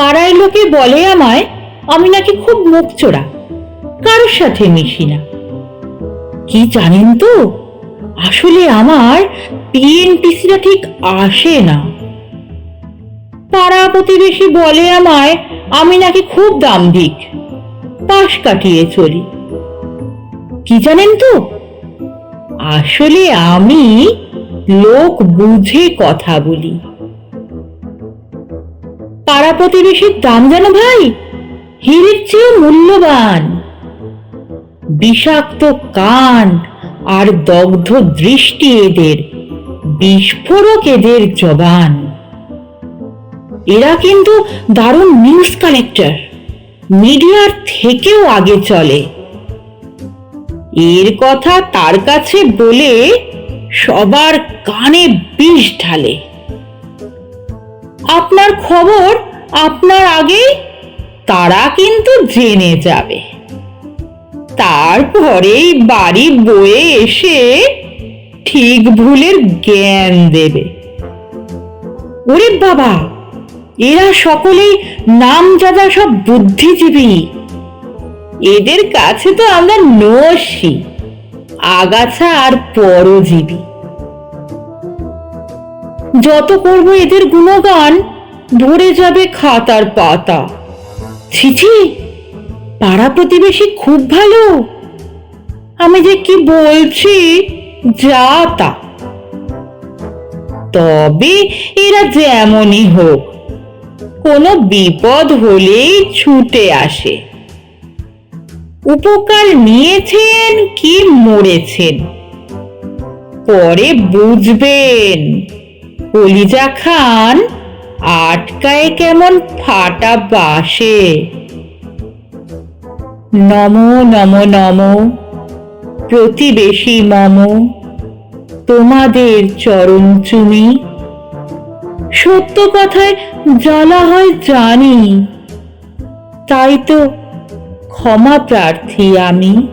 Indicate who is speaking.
Speaker 1: পাড়ায় লোকে বলে আমায়, আমি নাকি খুব মুখচোরা। কারোর সাথে মিশি না। কি জানেন তো? আসলে আমার পিএনপিসিটা ঠিক আসে না। পাড়া প্রতিবেশী বলে আমায়, আমি নাকি খুব দাম্ভিক। পাশ কাটিয়ে চলি। কি জানেন তো? আসলে আমি লোক বুঝে কথা বলি। পাড়া প্রতিবেশীর দাম জানো ভাই? হীরের চেয়ে মূল্যবান। বিষাক্ত কান আর দগ্ধ দৃষ্টি এদের, বিস্ফোরক এদের জবান। এরা কিন্তু দারুণ নিউজ কালেক্টর মিডিয়ার থেকেও আগে চলে। এর কথা তার কাছে বলে সবার কানে বিষ ঢালে। আপনার খবর আপনার আগেই তারা কিন্তু জেনে যাবে। তারপরেই বাড়ি বয়ে এসে ঠিক ভুলের জ্ঞান দেবে। ওরে বাবা, এরা সকলেই নামজাদা সব বুদ্ধিজীবী। এদের কাছে তো আমরা নসি আগাছা আর পরজীবী। যত করব এদের গুণগান ভরে যাবে খাতার পাতা। ছিছি পাড়া প্রতিবেশী খুব ভালো। আমি যে কি বলছি, যা তা। তবে এরা যেমনই হোক, কোনো বিপদ হলেই ছুটে আসে। উপকার নিয়েছেন কি মরেছেন, পরে বুঝবেন। কলিজা খান আটকায় কেমন ফাটা বাসে। নম নম নম, প্রতিবেশী মম, তোমাদের চরণ চুমি। সত্য কথায় জ্বালা হয় জানি, তাই তো ক্ষমা প্রার্থী আমি।